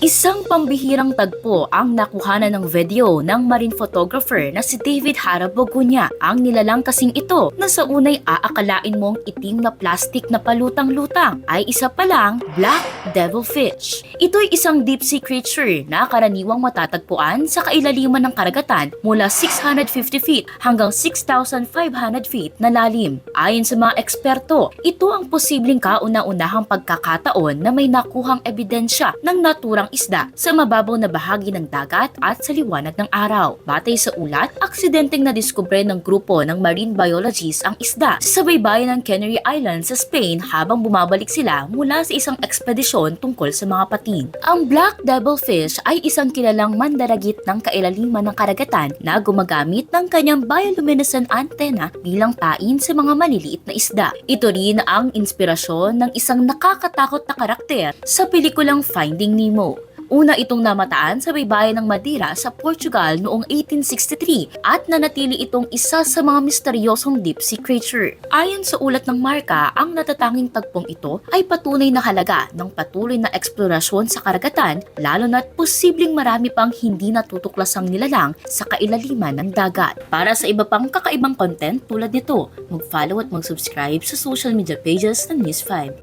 Isang pambihirang tagpo ang nakuhanan ng video ng marine photographer na si David Harabogunya. Ang nilalang kasing ito na sa unay aakalain mong itim na plastic na palutang-lutang ay isa palang black devilfish. Ito'y isang deep sea creature na karaniwang matatagpuan sa kailaliman ng karagatan mula 650 feet hanggang 6,500 feet na lalim. Ayon sa mga eksperto, ito ang posibleng kauna-unahang pagkakataon na may nakuhang ebidensya ng naturang isda sa mababaw na bahagi ng dagat at sa liwanag ng araw. Batay sa ulat, aksidenteng nadiskubre ng grupo ng marine biologists ang isda sa baybayin ng Canary Islands sa Spain habang bumabalik sila mula sa isang ekspedisyon tungkol sa mga patin. Ang black devilfish ay isang kilalang mandaragit ng kailaliman ng karagatan na gumagamit ng kanyang bioluminescent antenna bilang pain sa mga maliliit na isda. Ito rin ang inspirasyon ng isang nakakatakot na karakter sa pelikulang Finding Nemo. Una itong namataan sa baybayin ng Madeira sa Portugal noong 1863 at nanatili itong isa sa mga misteryosong deep sea creature. Ayon sa ulat ng marka, ang natatanging tagpong ito ay patunay na halaga ng patuloy na eksplorasyon sa karagatan lalo na't posibleng marami pang hindi natutuklasang nilalang sa kailaliman ng dagat. Para sa iba pang kakaibang content tulad nito, mag-follow at mag-subscribe sa social media pages ng News 5.